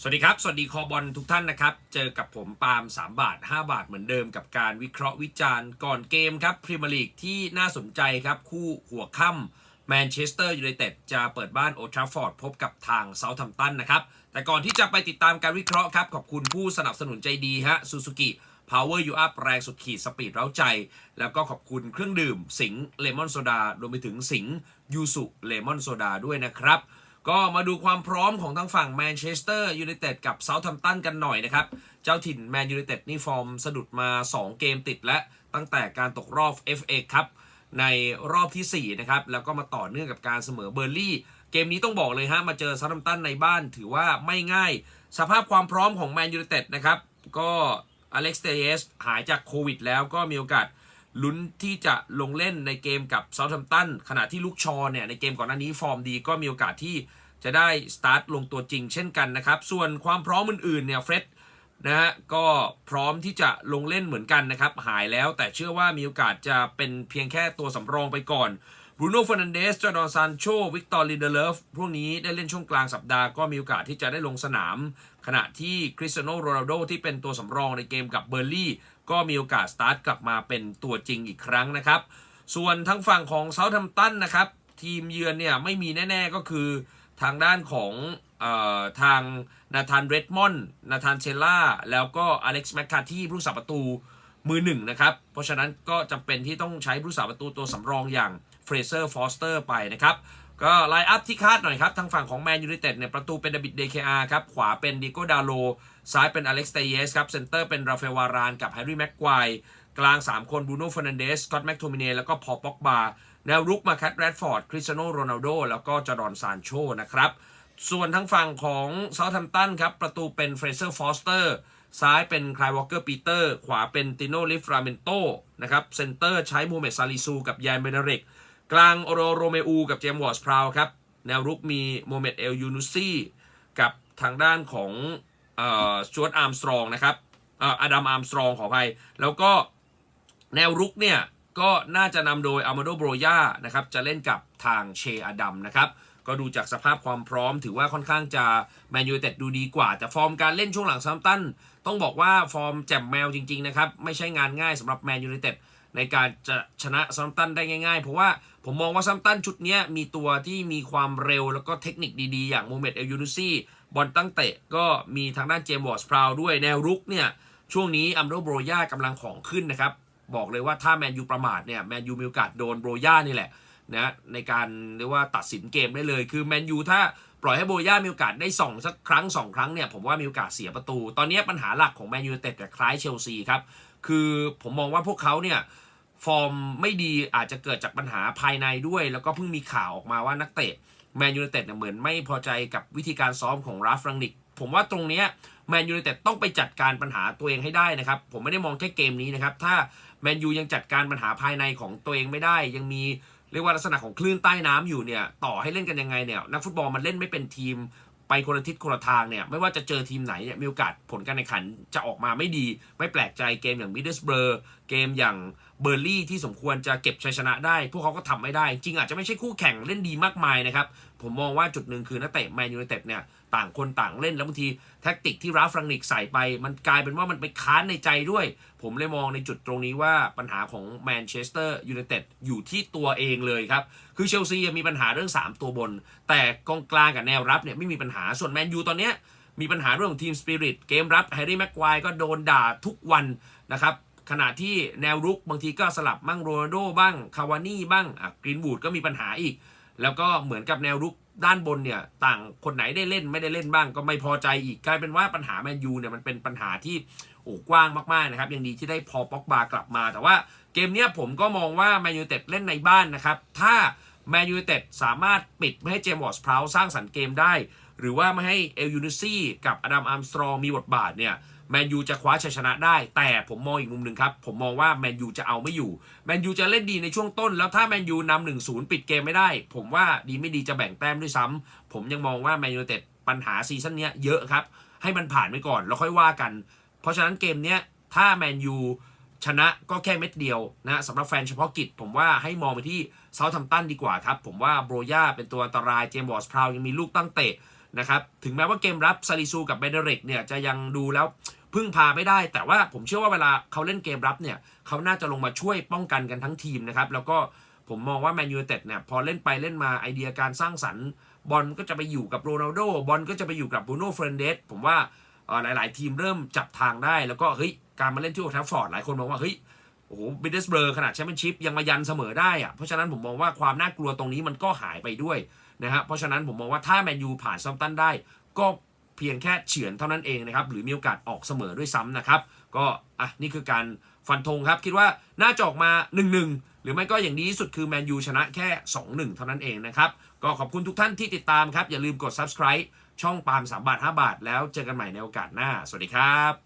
สวัสดีครับ สวัสดีคอบอลทุกท่านนะครับ เจอกับผมปาล์ม3 บาท 5 บาทเหมือนเดิมกับการวิเคราะห์วิจารณ์ก่อนเกมครับพรีเมียร์ลีกที่น่าสนใจครับ คู่หัวค่ำแมนเชสเตอร์ยูไนเต็ดจะเปิดบ้านโอทราฟอร์ดพบกับทางเซาท์ทัมตันนะครับ แต่ก่อนที่จะไปติดตามการวิเคราะห์ครับ ขอบคุณผู้สนับสนุนใจดีฮะซูซูกิ Power You Up แรงสุดขีดสปีดเร้าใจ แล้วก็ขอบคุณเครื่องดื่มสิงเลมอนโซดารวมไปถึงสิงยูสุเลมอนโซดาด้วยนะครับ ก็มาดูความพร้อมของทั้งฝั่งแมนเชสเตอร์ยูไนเต็ดกับเซาท์ทัมตันกันหน่อยนะครับ เจ้าถิ่นแมนยูไนเต็ดนี่ฟอร์มสะดุดมา 2 เกมติดและตั้งแต่การตกรอบ FA ครับในรอบทีสี่4 นะครับ แล้วก็มาต่อเนื่องกับการเสมอเบอร์ลี่เกมนี้ต้องบอกเลยฮะ มาเจอเซาท์ทัมตันในบ้านถือว่าไม่ง่าย สภาพความพร้อมของแมนยูไนเต็ดนะครับ ก็อเล็กซ์เตเยสหายจากโควิดแล้วก็มีโอกาส ลุ้นที่จะลงเล่นในเกมกับเซาท์แฮมป์ตันขณะที่ลูกชอเนี่ยในเกมก่อนหน้านี้ฟอร์มดีก็มีโอกาสที่จะได้สตาร์ทลงตัวจริงเช่นกันนะครับ ส่วนความพร้อมอื่นๆเนี่ยเฟร็ดนะฮะก็พร้อมที่จะลงเล่นเหมือนกันนะครับ หายแล้วแต่เชื่อว่ามีโอกาสจะเป็นเพียงแค่ตัวสำรองไปก่อนบรูโน่ฟร์นันเดสจอร์ดอนซานโชวิกตอร์ลินเดเลฟพวกนี้ได้เล่นช่วงกลางสัปดาห์ก็มีโอกาสที่จะได้ลงสนาม ขณะที่คริสเตียโนโรนัลโดที่เป็นตัวสำรองในเกมกับเบอร์ลี่ ก็มีโอกาสสตาร์ทกลับมาเป็นตัวจริงอีกครั้งนะครับ ส่วนทางฝั่งของเซาท์แฮมตันนะครับ ทีมเยือนเนี่ยไม่มีแน่ ๆก็คือทางด้านของออทางนาธานเรดมอนด์นาธานเชล่า แล้วก็อเล็กซ์แมคคาที่ผู้รักษาประตูมือหนึ่งนะครับ เพราะฉะนั้นก็จำเป็นที่ต้องใช้ผู้รักษาประตูตัวสำรองอย่างเฟรเซอร์ฟอสเตอร์ไปนะครับ ก็ไลน์อัพที่คาดหน่อยครับ ทางฝั่งของแมนยู i นเต็ดเนี่ยประตูเป็นดบิดเดเคอาครับ ขวาเป็นดิโกดาโล ซ้ายเป็นอเล็กซ์เตเยสครับ เซนเตอร์เป็นราเอลวารานกับแฮร์รี่แม็กควายกลาง 3 คนบูโน่เฟร์นันเดสสกอตแม็กโทมิเนแล้วก็พอป็อกบาแนวรุกมาแคทแรดฟอร์ด คริสเตียโนโรนัลโดแล้วก็จอร์ดอนซานโชนะครับ ส่วนทางฝั่งของเซาท์แฮมป์ตันครับ ประตูเป็นเฟรเซอร์ฟอสเตอร์ซ้ายเป็นคลายวอลเกอร์ปีเตอร์ขวาเป็นติโนลิฟราเมนโตนะครับเซนเตอร์ใช้มูเมตซาลิซูกับยานเบเนเรก กลางโรโรเมอูกับเจมส์วอร์สพราวครับ แนวรุกมีโมเมตเอลยูนุซี่กับทางด้านของเอ่อสจวตอาร์มสตรองนะครับอดัมอาร์มสตรองขออภัย แล้วก็แนวรุกเนี่ย ก็น่าจะนำโดยอามาโดโบรยานะครับ จะเล่นกับทางเชอดัมนะครับ ก็ดูจากสภาพความพร้อมถือว่าค่อนข้างจะแมนยูเต็ดดูดีกว่า แต่ฟอร์มการเล่นช่วงหลังซัมตัน ต้องบอกว่าฟอร์มแจ่มแมวจริง ๆ นะครับ ไม่ใช่งานง่ายสำหรับแมนยูเต็ด ในการจะชนะซัมตันได้ง่ายๆ เพราะว่าผมมองว่าซัมตันชุดนี้มีตัวที่มีความเร็วแล้วก็เทคนิคดีๆ อย่างโมเมตเอลยูนุซี่บอลตั้งเตะก็มีทางด้านเจมส์วอร์สพราวด้วยแนวรุกเนี่ยช่วงนี้อัมโดโบรย่ากำลังของขึ้นนะครับ บอกเลยว่าถ้าแมนยูประมาทเนี่ยแมนยูมีโอกาสโดนโบรย่านี่แหละนะในการเรียกว่าตัดสินเกมได้เลย คือแมนยูถ้าปล่อยให้โบรย่ามีโอกาสได้ส่องสักครั้งสองครั้งเนี่ยผมว่ามีโอกาสเสียประตู ตอนนี้ปัญหาหลักของแมนยูเต็ดกับคล้ายเชลซีครับ คือผมมองว่าพวกเขาเนี่ย ฟอร์มไม่ดีอาจจะเกิดจากปัญหาภายในด้วย แล้วก็เพิ่งมีข่าวออกมาว่านักเตะแมนยู i นเต็ดเนี่ยเหมือนไม่พอใจกับวิธีการซ้อมของราฟรังนิกผมว่าตรงเนี้ยแมนยู i นเต็ดต้องไปจัดการปัญหาตัวเองให้ได้นะครับ ผมไม่ได้มองแค่เกมนี้นะครับ ถ้าแมนยูยังจัดการปัญหาภายในของตัวเองไม่ได้ ยังมีเรียกว่าลักษณะของคลื่นใต้น้ำอยู่เนี่ย ต่อให้เล่นกันยังไงเนี่ย นักฟุตบอลมันเล่นไม่เป็นทีม ไปคนละทิศคนละทางเนี่ย ไม่ว่าจะเจอทีมไหนเนี่ยมีโอกาสผลการแข่งขันจะออกมาไม่ดี ไม่แปลกใจเกมอย่างมิดเดิลสเบอร์เกมอย่างเบอร์ลี่ที่สมควรจะเก็บชัยชนะได้ พวกเขาก็ทำไม่ได้ จริงอาจจะไม่ใช่คู่แข่งเล่นดีมากมายนะครับ ผมมองว่าจุดหนึ่งคือนักเตะแมนยูไนเต็ดเนี่ยต่างคนต่างเล่นแล้วบางทีแท็กติกที่ราฟรังนิกใส่ไป มันกลายเป็นว่ามันไปค้านในใจด้วย ผมเลยมองในจุดตรงนี้ว่าปัญหาของแมนเชสเตอร์ยูไนเต็ดอยู่ที่ตัวเองเลยครับ คือเชลซีมีปัญหาเรื่อง 3 ตัวบน แต่กองกลางกับแนวรับเนี่ยไม่มีปัญหาส่วนแมนยูตอนเนี้ยมีปัญหาเรื่องของทีมสปิริตเกมรับแฮร์รี่แม็กควายก็โดนด่าทุกวันนะครับ ขณะที่แนวรุกบางทีก็สลับมั่งโรนัลโดบ้างคาวานี่บ้างอะกรีนบูดก็มีปัญหาอีก แล้วก็เหมือนกับแนวรุกด้านบนเนี่ยต่างคนไหนได้เล่นไม่ได้เล่นบ้างก็ไม่พอใจอีกกลายเป็นว่าปัญหาแมนยูเนี่ยมันเป็นปัญหาที่โอ้กว้างมากๆนะครับ ยังดีที่ได้พอป็อกบากลับมา แต่ว่าเกมเนี้ยผมก็มองว่าแมนยูเต็ดเล่นในบ้านนะครับ ถ้าแมนยูเต็ดสามารถปิดไม่ให้เจมส์วอร์สพราวสร้างสรรค์เกมได้ หรือว่าไม่ให้เอลยูนิซี่กับอดัมอาร์มสตรองมีบทบาทเนี่ยแมนยูจะคว้าชัยชนะได้ แต่ผมมองอีกมุมหนึ่งครับ ผมมองว่าแมนยูจะเอาไม่อยู่แมนยูจะเล่นดีในช่วงต้น แล้วถ้าแมนยูนำหนึ่งศูนย์ปิดเกมไม่ได้ ผมว่าดีไม่ดีจะแบ่งแต้มด้วยซ้ำผมยังมองว่าแมนยูเต็ดปัญหาซีซั่นเนี้ยเยอะครับ ให้มันผ่านไปก่อนแล้วค่อยว่ากัน เพราะฉะนั้นเกมเนี้ยถ้าแมนยูชนะก็แค่เม็ดเดียวนะสำหรับแฟนเฉพาะกิจ ผมว่าให้มองไปที่เซาท์ทัมตันดีกว่าครับ ผมว่าโบรย่าเป็นตัวอันตรายเจมส์วอร์สพราวยังมีลูกตั้งเตะ นะครับถึงแม้ว่าเกมรับซาริซูกับเบเดเรกเนี่ยจะยังดูแล้วพึ่งพาไม่ได้ แต่ว่าผมเชื่อว่าเวลาเขาเล่นเกมรับเนี่ยเขาน่าจะลงมาช่วยป้องกันกันทั้งทีมนะครับแล้วก็ผมมองว่าแมนยูเต็ดเนี่ยพอเล่นไปเล่นมาไอเดียการสร้างสรรค์บอลก็จะไปอยู่กับโรนัลโดบอลก็จะไปอยู่กับบูโน่เฟรนเดสผมว่าหลาย ๆ ทีมเริ่มจับทางได้แล้วก็เฮ้ยการมาเล่นที่โอทัฟฟอร์ดหลายคนมองว่าเฮ้ยโอ้โหบิดเดสเบอร์ขนาดแชมเปี้ยนชิพยังมายันเสมอได้อะเพราะฉะนั้นผมมองว่าความน่ากลัวตรงนี้มันก็หายไปด้วย นะฮะเพราะฉะนั้นผมมองว่าถ้าแมนยูผ่านซัมตันได้ ก็เพียงแค่เฉือนเท่านั้นเองนะครับหรือมีโอกาสออกเสมอด้วยซ้ำนะครับ ก็อะนี่คือการฟันธงครับ คิดว่าน่าจะออกมา 1-1 หรือไม่ก็อย่างดีที่สุดคือแมนยูชนะแค่ 2-1 เท่านั้นเองนะครับ ก็ขอบคุณทุกท่านที่ติดตามครับ อย่าลืมกด subscribe ช่องปาล์ม3บาท 5 บาท แล้วเจอกันใหม่ในโอกาสหน้า สวัสดีครับ